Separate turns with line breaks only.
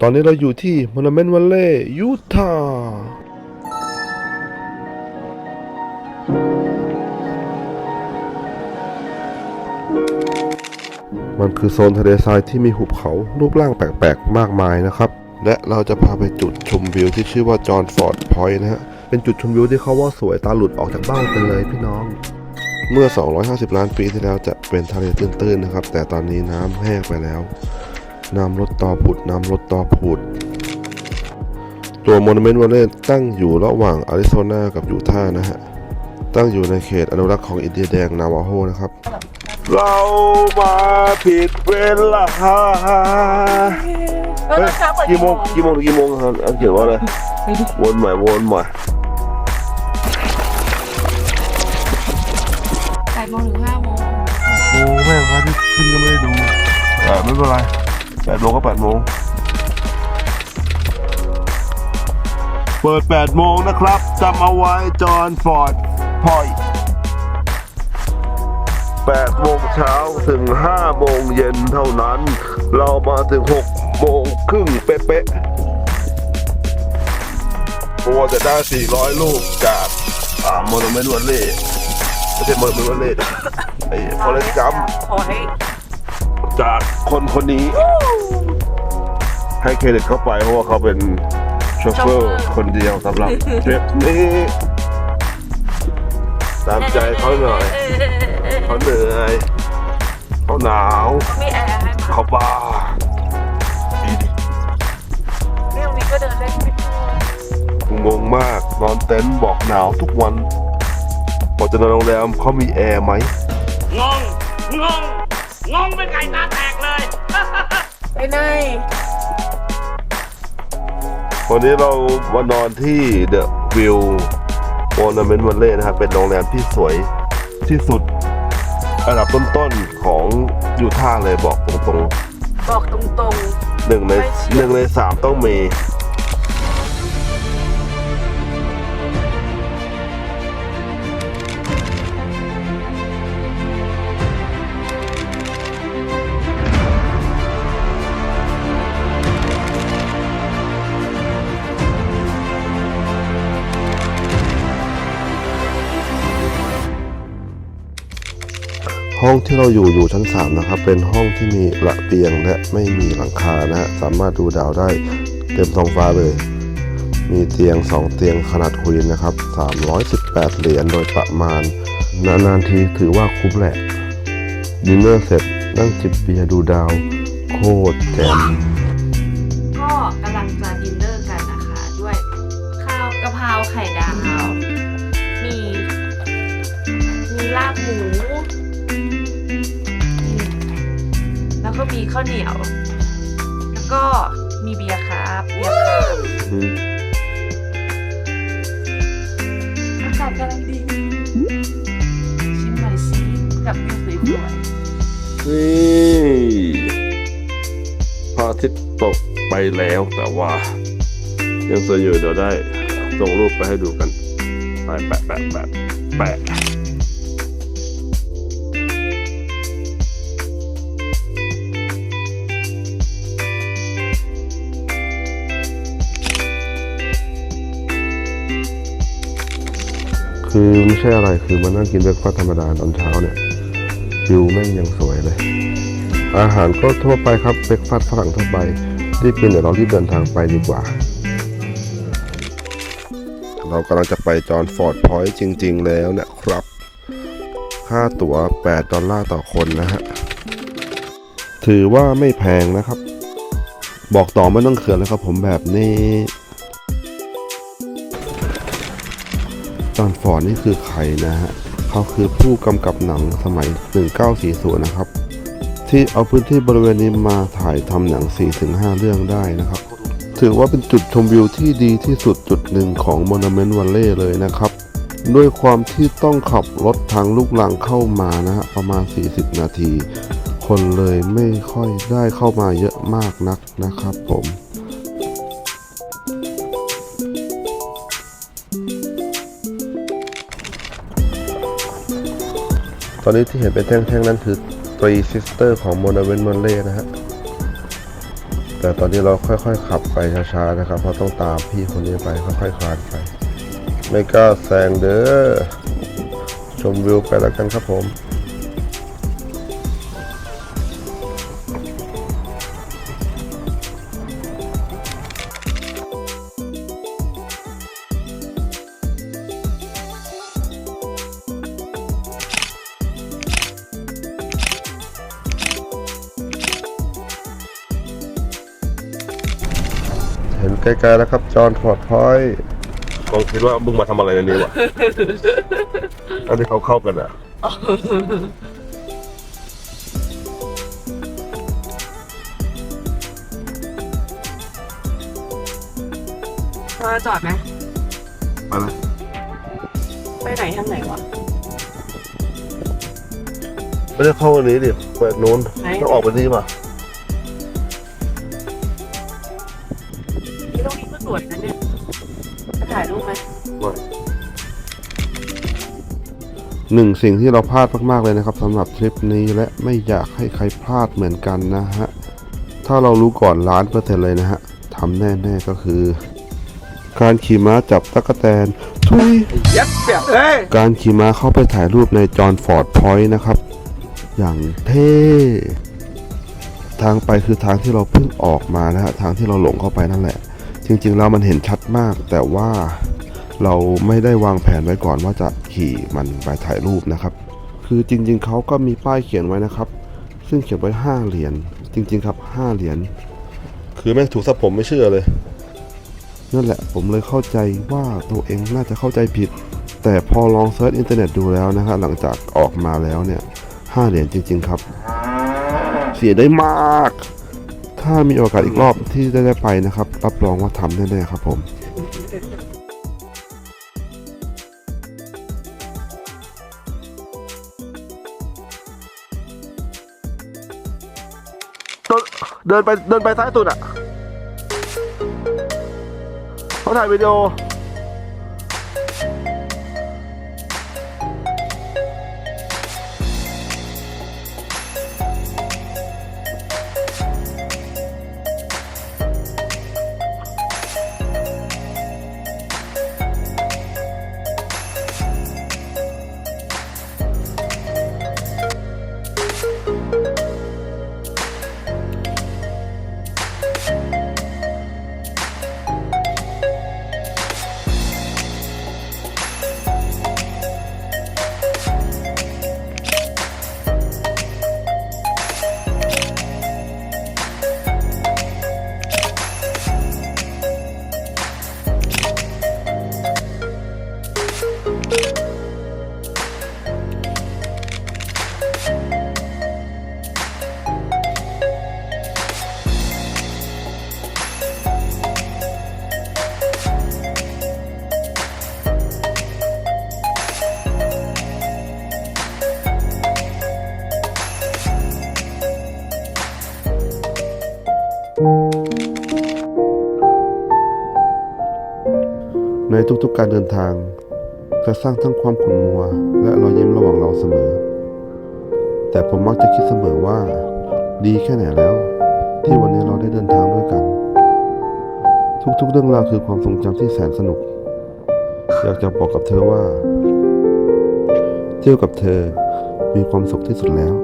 ตอนนี้เราอยู่ที่ม o น u เมนต์วัลเล่ยูทาห์มันคือโซนทะเลทรายที่มีหุบเขารูปร่างแปลกๆ มากมายนะครับ และเราจะพาไปจุดชมวิวที่ชื่อว่าจอห์นฟอร์ดพอยต์นะฮะ เป็นจุดชมวิวที่เขาว่าสวยตาหลุดออกจากเบ้าไปเลยพี่น้อง เมื่อ 250 ล้านปีที่แล้วจะเป็นทะเลตื้นๆนะครับ แต่ตอนนี้น้ำแห้งไปแล้ว น้ำลดต่อผุด น้ำลดต่อผุด ตัวม o น u เมนต์วัลเลตั้งอยู่ระหว่างอาริโซนากับยูทาห์นะฮะ ตั้งอยู่ในเขตอนุรักษ์ของอินเดียแดงนาวาโฮนะครับ เรามาผิดเวลา
เออช้าเปิด
กี่โมงกี่โมงถึงกี่โมงครับอันเขียนว่าอะไรวนใหม่วนใหม่
แปดโมงถึงห้าโมง
โอ้แม่งพระอาที่ขึ้นก็ไม่ได้ดูแต่ไม่เป็นไร แปดโมงก็แปดโมงเปิดแปดโมงนะครับจำเอาไว้จอห์นฟอร์ดพอยแปดโมงเช้าถึงห้าโมงเย็นเท่านั้น เรามาถึงหกโมงครึ่งเป๊ะๆกลัวจะได้400ลูกจากอ่าโมโนเมนต์วันเล่ไม่ใช่โมโนเมนต์วันเล่ไอ้ฟอเรสกัม
ขอให้
จาก คนคนนี้ ให้เครดิตเข้าไปเพราะว่าเขาเป็นโชเฟอร์คนเดียวสำหรับทริปนี้ ตามใจเขาหน่อยเขาเหนื่อยเขาหนาว
มีแอร์ให้มา
เขาบ้า
เรื่องนี้ก็เดินเล่นไม่ทั่ว
งงมากนอนเต็นท์บอกหนาวทุกวันพอจะนอนโรงแรมเขามีแอร์ไหม
งงงงงงเป็นไก่ตาแตกเลย
ไปไหน
วันนี้เรามานอนที่เดอะวิวโอนาเมนต์วันเล่นะครับ เป็นโรงแรมที่สวยที่สุดอันดับต้นๆของยูท่าห์เลยบอกตรง
บอกตรง
ๆหนึ่งใน
ไม่เชื่อ
หนึ่งในสามต้องมี ห้องที่เราอยู่อยู่ชั้น 3 นะครับ เป็นห้องที่มีระเบียงและไม่มีหลังคานะฮะสามารถดูดาวได้เต็มท้องฟ้าเลย มีเตียง 2 เตียงขนาดควีนนะครับ 318 เหรียญโดยประมาณ นานๆทีถือว่าคุ้มแหละดินเนอร์เสร็จนั่งจิบเบียร์ดูดาว โคตรแจ่ม
ก็กำลังจะดินเนอร์กันนะคะ ด้วยข้าวกะเพราไข่ดาว มี มีลาบหมู มีข้าวเหนียว แล้วก็มีเบียร์ครับเบียร์ครับ
อืม
อากาศกำลังดีชิมหน่อยสิกับวิวสวย
นี่พระอาทิตย์ตกไปแล้วแต่ว่า ยังสวยอยู่เดี๋ยวได้ส่งรูปไปให้ดูกันไปแปะแปะแปะแปะ คือไม่ใช่อะไรคือมานั่งกินเบรกฟาสธรรมดาตอนเช้าเนี่ยวิวแม่งยังสวยเลย อาหารก็ทั่วไปครับเบรกฟาสฝรั่งทั่วไปรีบกินเดี๋ยวเรารีบเดินทางไปดีกว่า เรากำลังจะไปจอห์นฟอร์ดพอยต์จริง ๆ แล้วเนะครับ ค่าตั๋ว 8 ดอลลาร์ต่อคนนะฮะ ถือว่าไม่แพงนะครับ บอกต่อไม่ต้องเขินแล้วครับผมแบบนี้ จอห์นฟอร์ดนี่คือใครนะฮะ เขาคือผู้กำกับหนังสมัย 1940 นะครับ ที่เอาพื้นที่บริเวณนี้มาถ่ายทำหนัง 4-5 เรื่องได้นะครับ ถือว่าเป็นจุดชมวิวที่ดีที่สุดจุดหนึ่งของ Monument Valley เลยนะครับ ด้วยความที่ต้องขับรถทางลูกลังเข้ามานะฮะ ประมาณ 40 นาที คนเลยไม่ค่อยได้เข้ามาเยอะมากนักนะครับผม ตอนนี้ที่เห็นเป็นแท่งๆนั้นคือ Three Sister ของ Monument Valley นะฮะแต่แต่ตอนนี้เราค่อยๆ ขับไปช้าๆนะครับ เพราะต้องตามพี่คนนี้ไปค่อยๆคลานไป ไม่กล้าแซงเด้อ ชมวิวไปแล้วกันครับผม ห็นไกลๆแล้วครับ จอห์นฟอร์ดพอยต์กองคิดว่ามึงมาทำอะไรในนี้วะอันที่เขาเข้ากันอะ
เราจะจอดไหม
มาละ
ไปไหนทางไหนวะ
ไม่ได้เข้าวันนี้ดิเปิดนู้น
ไหน
ต้องออกไปนี่ป่ะ
จะถ่ายรูปไหม
หนึ่งสิ่งที่เราพลาดมากๆเลยนะครับสำหรับทริปนี้และไม่อยากให้ใครพลาดเหมือนกันนะฮะ ถ้าเรารู้ก่อนล้านเปอร์เซ็นต์เลยนะฮะทำแน่ๆก็คือ การขี่ม้าจับตะกแตนทุย
ยัดเปียกเอ้ย
การขี่ม้าเข้าไปถ่ายรูปในจอห์นฟอร์ดพอยต์นะครับ อย่างเท่ทางไปคือทางที่เราเพิ่งออกมานะฮะทางที่เราหลงเข้าไปนั่นแหละ จริงๆแล้วมันเห็นชัดมาก แต่ว่าเราไม่ได้วางแผนไว้ก่อนว่าจะขี่มันไปถ่ายรูปนะครับ คือจริง ๆเขาก็มีป้ายเขียนไว้นะครับ ซึ่งเขียนไว้ 5 เหรียญจริง ๆ ครับ 5 เหรียญคือแม่งถูกซะผมไม่เชื่อเลยนั่นแหละผมเลยเข้าใจว่าตัวเองน่าจะเข้าใจผิด แต่พอลองเซิร์ชอินเทอร์เน็ตดูแล้วนะฮะหลังจากออกมาแล้วเนี่ยห้าเหรียญจริง ๆ ครับ เสียได้มาก ถ้ามีโอกาสอีกรอบที่ได้ได้ไปนะครับ รับรองว่าทำแน่ๆครับผม เดินไปเดินไปซ้ายสุดอะเขาถ่ายวิดีโอ ทุกๆการเดินทางจะสร้างทั้งความขุ่นมัว และรอยยิ้มระหว่างเราเสมอ แต่ผมมักจะคิดเสมอว่า ดีแค่ไหนแล้ว ที่วันนี้เราได้เดินทางด้วยกัน ทุกๆเรื่องราวคือความทรงจำที่แสนสนุก อยากจะบอกกับเธอว่า เที่ยวกับเธอมีความสุขที่สุดแล้ว